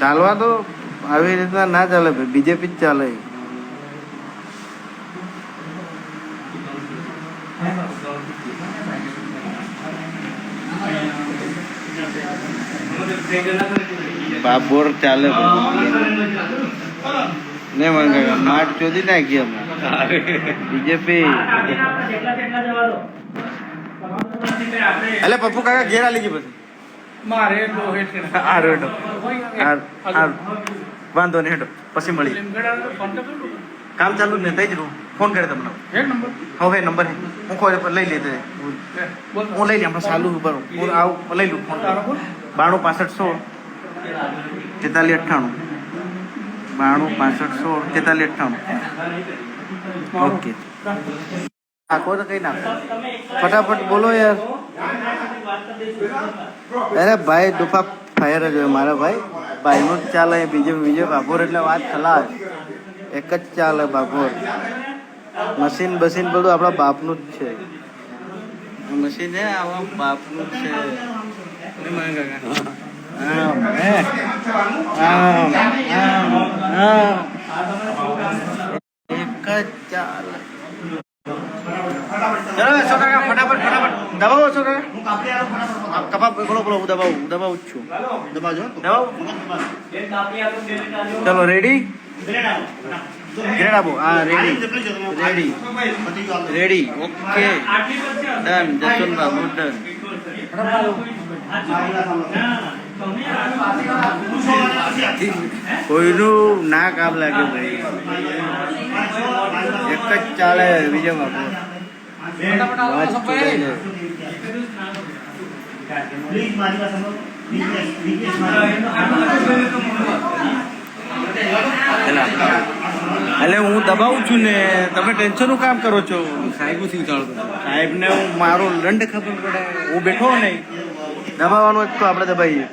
ચાલવા તો આવી રીતના ના ચાલે ભાઈ. બીજેપી જ ચાલે. બાબોર ચાલે ને મંગે માટ ચોદી નાખી અમે. બીજેપી. એટલે પપ્પુ કાકા ઘેર આલી ગઈ પછી. મારે તો હેઠે આ વાંધો નહીં હેઠો પછી મળી કામ ચાલુ ને થઈ જ રહું ફોન કરે તમને. હવે નંબર હે. હું કોઈ લઈ લેતે. હું લઈ લઈ આપણે ચાલુ ઉપર હું આવું લઈ લઉં ફોન. બાણું પાસઠ સોળ. તેતાલીસ અઠ્ઠાણું. બાણું પાસઠ સોળ તેતાલીસ અઠ્ઠાણું. ઓકે. નાખો તો કઈ નાખો? ફટાફટ બોલો યાર. અરે ભાઈ, દુફા ફાયર જ હોય મારા ભાઈ. ભાઈનું જ ચાલે, બીજો બીજો બાપોર એટલે વાત ખલાસ. એક જ ચાલે બાપોર. મશીન બસીન બધું આપણા બાપનું જ છે. મશીન છે આવા બાપનું જ છે. એક જ ચાલે. ચલો અશોક કાકા ફટાફટ ફટાફટ દબાવો અશોક કાકા કપા બોલો બોલો હું દબાવું હું દબાવું જ છું દબાવજો દબાવું ચલો રેડી ગ્રેડ આપો હા ready ready ready okay done Jaswant good done કોઈનું ના કામ લાગે ભાઈ એક જ ચાલે એટલે હું દબાવું છું ને તમે ટેન્શનનું કામ કરો છો? સાહેબ સાહેબ ને હું મારો દંડ ખબર પડે. હું બેઠો નહીં. દબાવવાનું જ તો આપણે દબાઈએ.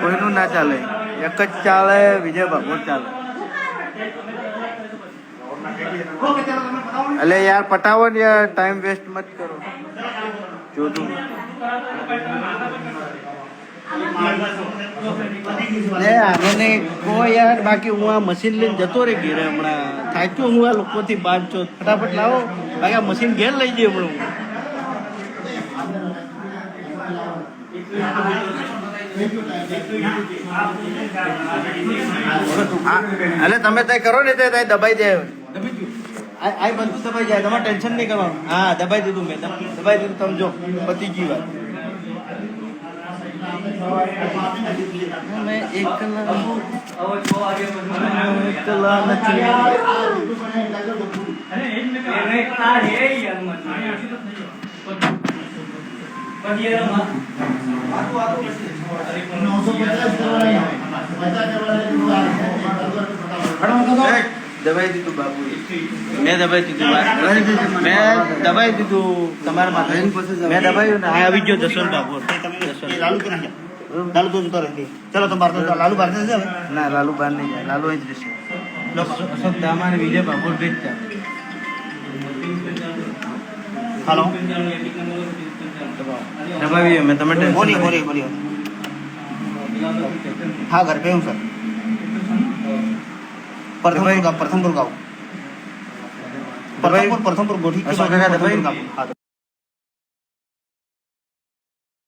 કોઈનું ના ચાલે. એક જ ચાલે વિજય ભગવત ચાલે. એટલે યાર, પટાવો ને યાર ટાઈમ વેસ્ટ મત કરો. જોતું ને આને કો યાર, બાકી હું આ મશીન લઈને જતો રે ઘેરે હમણાં. થાક્યો હું આ લોકોથી બાદ છો. ફટાફટ લાવો. બાકી આ મશીન ઘેર લઈ જઈએ હમણાં હું. તમે તય કરો ને તે દબાઈ જાય આ આ બધું દબાઈ જાય તમારે ટેન્શન નહીં કરવાનું. હા દબાઈ દીધું મેં. દબ- દબાઈ દીધું તમે જો પતી ગયું વાત. મેં એકલા હું. એકલા નથી દબાઈ દીધું બાપુ મેં દબાઈ દીધું. મેં દબાઈ દીધું તમારા માથે. મેં આવી ગયો જસવંત બાપુ. લાલુ તો ચલો તો બહાર લાલુ બહાર જશે ના લાલુ બહાર નહીં જાય. લાલુ અહીં જ રહેશે. અશોક ધામા અને વિજય બાપુ ભેજતા મેં તમે બોલી બોલી બોલી. હા ઘર પે હું સર. પ્રથમપુર ગાવ પ્રથમપુર ગાવ પ્રથમપુર પ્રથમપુર ગોઠી